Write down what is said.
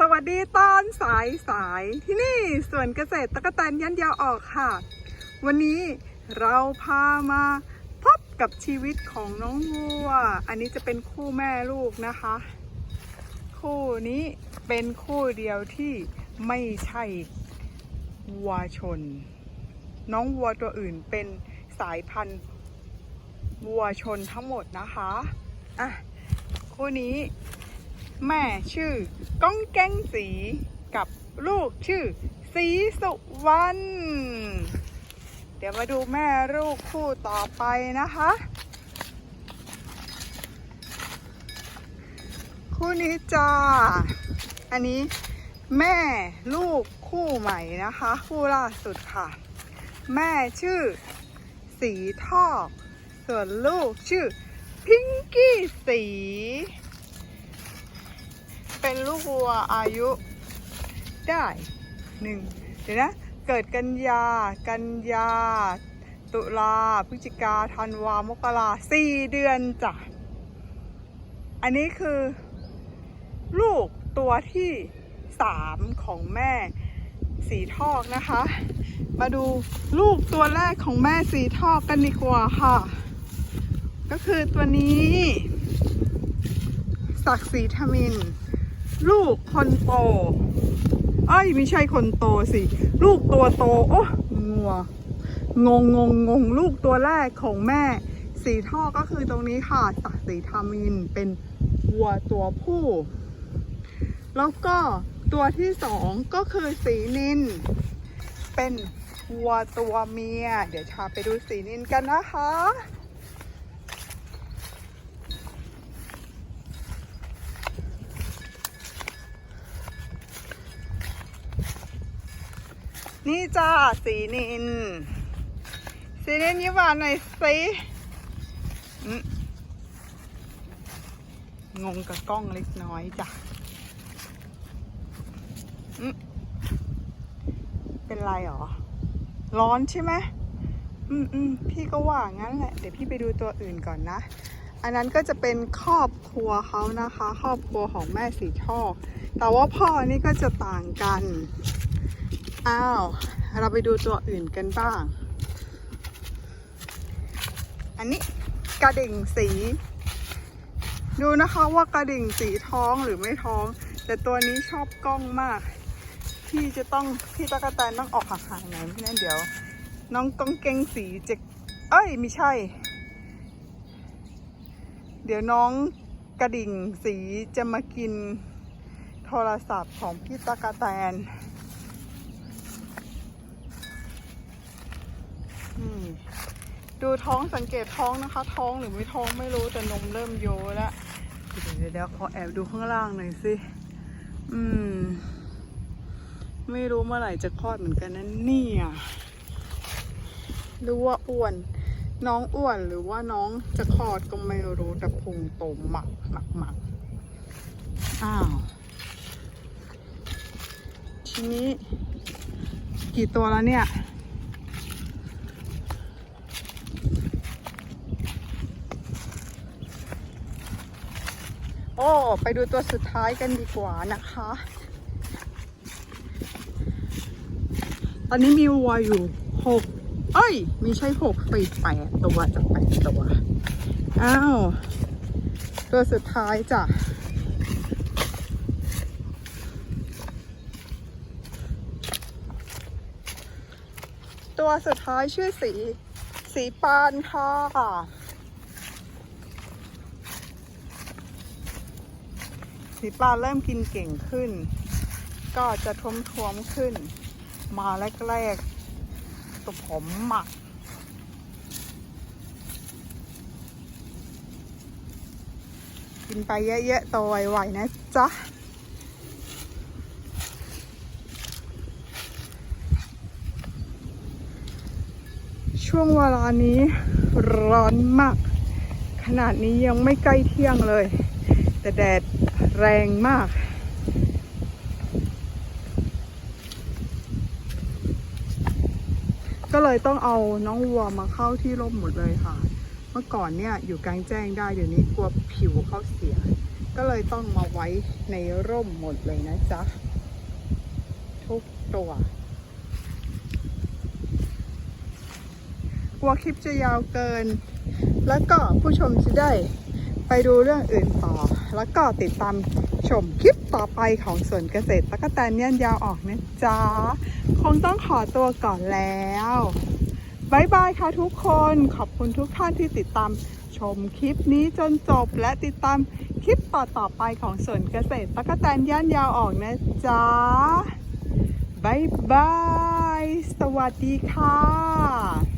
สวัสดีตอนสายสายที่นี่สวนเกษตรตะกแตนยันยาวออกค่ะ วันนี้เราพามาพบกับชีวิตของน้องวัว อันนี้จะเป็นคู่แม่ลูกนะคะ คู่นี้เป็นคู่เดียวที่ไม่ใช่วัวชน น้องวัวตัวอื่นเป็นสายพันธุ์วัวชนทั้งหมดนะคะอะคู่นี้ แม่ชื่อก้องแก้งสีกับลูกชื่อ สีสุวรรณเดี๋ยวมาดูแม่ลูกคู่ต่อไปนะคะ คู่นี้จ้า อันนี้แม่ลูกคู่ใหม่นะคะ คู่ล่าสุดค่ะ แม่ชื่อ สีทอก ส่วนลูกชื่อ พิงกี้สี เป็นลูกวัวอายุได้หนึ่งเดี๋ยวนะ เกิดกันยา กันยา ตุลาพฤศจิกาธันวามกราสี่เดือนจ้ะ อันนี้คือ ลูกตัวที่สามของแม่สีทอกนะคะ มาดูลูกตัวแรกของแม่สีทอกกันดีกว่าค่ะ ก็คือตัวนี้ศักดิ์ศรีทมิน ลูกคนโตเอ้ยไม่ใช่คนโตสิ ลูกตัวโต โอ้งัวงงงงงงลูกตัวแรกของแม่ สีท่อก็คือตรงนี้ค่ะศักดิ์ศรีทมินเป็นวัวตัวผู้ แล้วก็ตัวที่สองก็คือสีนิน เป็นวัวตัวเมีย เดี๋ยวชาไปดูสีนินกันนะคะ นี่จ้าสีนิน สีนินยิ้มหวานหน่อยสิงงกับกล้องเล็กน้อยจ้ะเป็นไรหรอ ร้อนใช่ไหมอืมอืมพี่ก็ว่างั้นแหละ เดี๋ยวพี่ไปดูตัวอื่นก่อนนะ อันนั้นก็จะเป็นครอบครัวเขานะคะ ครอบครัวของแม่สีช่อแต่ว่าพ่อนี่ก็จะต่างกัน อ้าว เราไปดูตัวอื่นกันบ้าง อันนี้กระดิ่งสี ดูนะคะว่ากระดิ่งสีท้องหรือไม่ท้อง แต่ตัวนี้ชอบกล้องมาก พี่จะต้องพี่ตะกะแตนต้องออกห่างๆหน่อยไม่งั้นเดี๋ยว น้องกองเกงสีจะเอ้ยไม่ใช่ เดี๋ยวน้องกระดิ่งสีจะมากินโทรศัพท์ของพี่ตะกะแตน ดูท้องสังเกตท้องนะคะ ท้องหรือไม่ท้องไม่รู้แต่นมเริ่มโยแล้วเดี๋ยวเดี๋ยวขอแอบดูข้างล่างหน่อยสิ อืม ไม่รู้เมื่อไหร่จะคลอดเหมือนกันนะเนี่ยรือว่าอ้วน น้องอ้วนหรือว่าน้องจะคลอดก็ไม่รู้แต่พุงโตหมักหมักหมักอ้าว ทีนี้ กี่ตัวแล้วเนี่ย โอ้ ไปดูตัวสุดท้ายกันดีกว่านะคะ ตอนนี้มีวัวอยู่หกเอ้ยม่ใช่หกสี่แปดตัวจะแปดตัว อ้าว ตัวสุดท้ายจ้ะตัวสุดท้ายชื่อสี สีปานค่ะ สีปลาเริ่มกินเก่งขึ้น ก็จะทวมทวมขึ้น มาแรกๆตัวผมหมัก กินไปเยอะๆโตไวๆนะจ๊ะช่วงเวลานี้ร้อนมาก ขนาดนี้ยังไม่ใกล้เที่ยงเลย แต่แดด แรงมาก ก็เลยต้องเอาน้องวัวมาเข้าที่ร่มหมดเลยค่ะ เมื่อก่อนเนี่ยอยู่กลางแจ้งได้เดี๋ยวนี้กลัวผิวเขาเสีย ก็เลยต้องมาไว้ในร่มหมดเลยนะจ๊ะ ทุกตัวกลัวคลิปจะยาวเกิน แล้วก็ผู้ชมจะได้ไปดูเรื่องอื่นต่อ แล้วก็ติดตามชมคลิปต่อไปของสวนเกษตรตะกแตนเนี่ยยาวออกนะจ๊ะ คงต้องขอตัวก่อนแล้วบายบายค่ะทุกคนขอบคุณทุกท่านที่ติดตามชมคลิปนี้จนจบและติดตามคลิปต่อๆไปของสวนเกษตรตะกแตนย่านยาวออกนะจ๊ะบายบาย สวัสดีค่ะ